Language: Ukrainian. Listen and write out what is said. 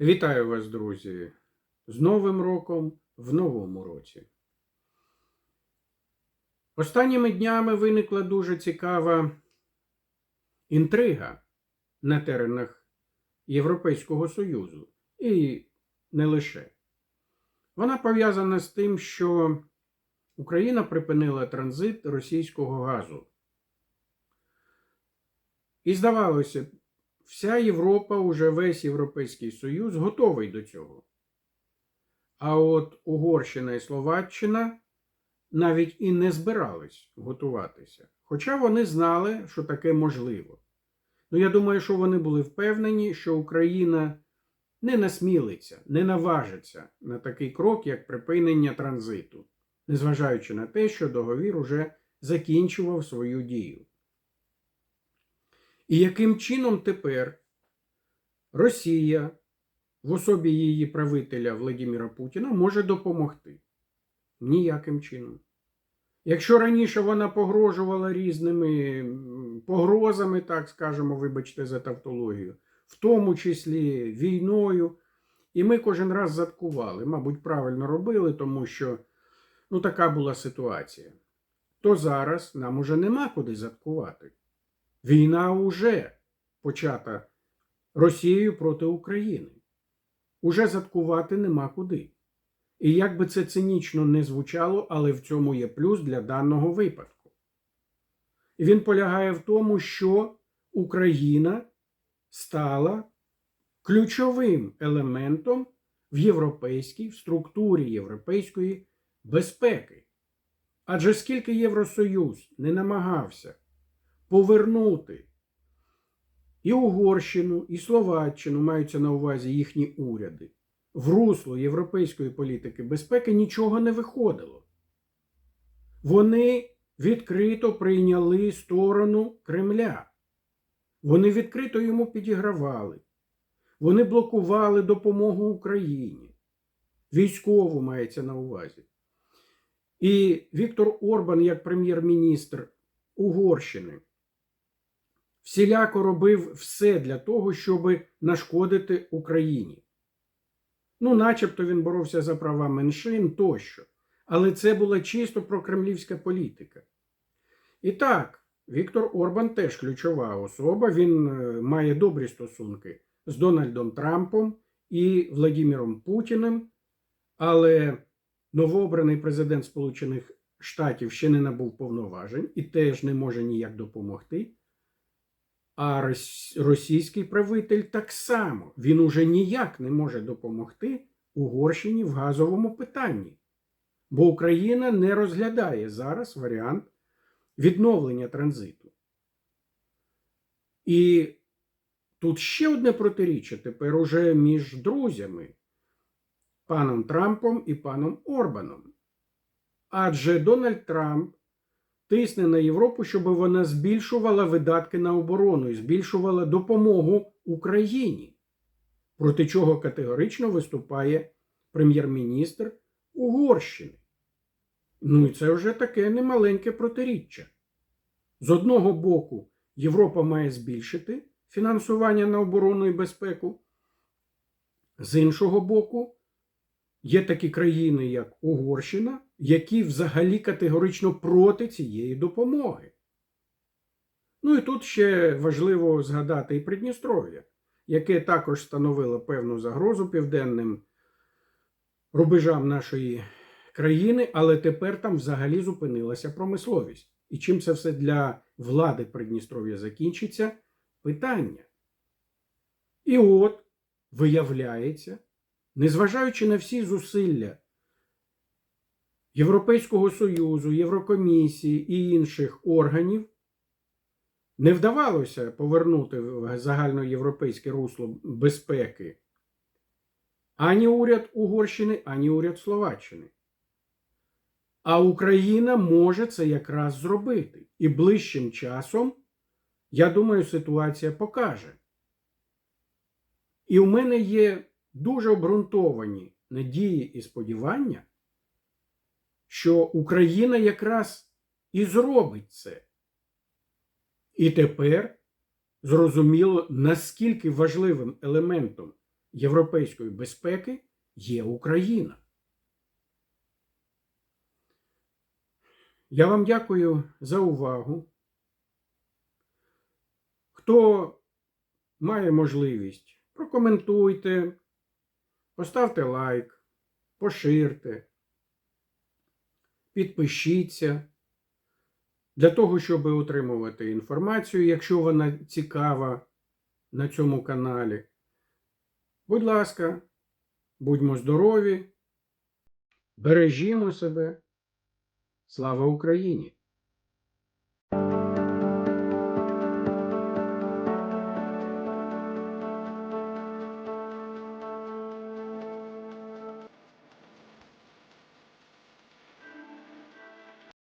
Вітаю вас, друзі, з Новим роком в новому році. Останніми днями виникла дуже цікава інтрига на теренах Європейського Союзу. І не лише. Вона пов'язана з тим, що Україна припинила транзит російського газу. І здавалося, вся Європа, уже весь Європейський Союз готовий до цього. А от Угорщина і Словаччина навіть і не збирались готуватися. Хоча вони знали, що таке можливо. Ну, я думаю, що вони були впевнені, що Україна не насмілиться, не наважиться на такий крок, як припинення транзиту, незважаючи на те, що договір уже закінчував свою дію. І яким чином тепер Росія в особі її правителя Владимира Путіна може допомогти? Ніяким чином. Якщо раніше вона погрожувала різними погрозами, так скажемо, вибачте за тавтологію, в тому числі війною, і ми кожен раз заткували, мабуть, правильно робили, тому що ну, така була ситуація, то зараз нам уже нема куди заткувати. Війна уже почата Росією проти України. Уже заткувати нема куди. І як би це цинічно не звучало, але в цьому є плюс для даного випадку. Він полягає в тому, що Україна стала ключовим елементом в європейській в структурі європейської безпеки. Адже скільки Євросоюз не намагався повернути і Угорщину, і Словаччину, маються на увазі їхні уряди, в русло європейської політики безпеки нічого не виходило. Вони відкрито прийняли сторону Кремля. Вони відкрито йому підігравали. Вони блокували допомогу Україні. Військову мається на увазі. І Віктор Орбан, як прем'єр-міністр Угорщини, всіляко робив все для того, щоб нашкодити Україні. Ну, начебто він боровся за права меншин тощо. Але це була чисто прокремлівська політика. І так, Віктор Орбан теж ключова особа. Він е, має добрі стосунки з Дональдом Трампом і Владимиром Путіним, але новообраний президент Сполучених Штатів ще не набув повноважень і теж не може ніяк допомогти. А російський правитель так само він уже ніяк не може допомогти Угорщині в газовому питанні, бо Україна не розглядає зараз варіант відновлення транзиту. І тут ще одне протиріччя тепер уже між друзями, паном Трампом і паном Орбаном. Адже Дональд Трамп тисне на Європу, щоб вона збільшувала видатки на оборону і збільшувала допомогу Україні, проти чого категорично виступає прем'єр-міністр Угорщини. Ну і це вже таке немаленьке протиріччя. З одного боку, Європа має збільшити фінансування на оборону і безпеку, з іншого боку, є такі країни, як Угорщина, які взагалі категорично проти цієї допомоги. Ну і тут ще важливо згадати і Придністров'я, яке також становило певну загрозу південним рубежам нашої країни, але тепер там взагалі зупинилася промисловість. І чим це все для влади Придністров'я закінчиться? Питання. І от, виявляється, незважаючи на всі зусилля Європейського Союзу, Єврокомісії і інших органів, не вдавалося повернути в загальноєвропейське русло безпеки ані уряд Угорщини, ані уряд Словаччини. А Україна може це якраз зробити. І ближчим часом, я думаю, ситуація покаже. І у мене є дуже обґрунтовані надії і сподівання, що Україна якраз і зробить це. І тепер зрозуміло, наскільки важливим елементом європейської безпеки є Україна. Я вам дякую за увагу. Хто має можливість, прокоментуйте, поставте лайк, поширте, підпишіться для того, щоб отримувати інформацію, якщо вона цікава на цьому каналі. Будь ласка, будьмо здорові, бережімо себе. Слава Україні!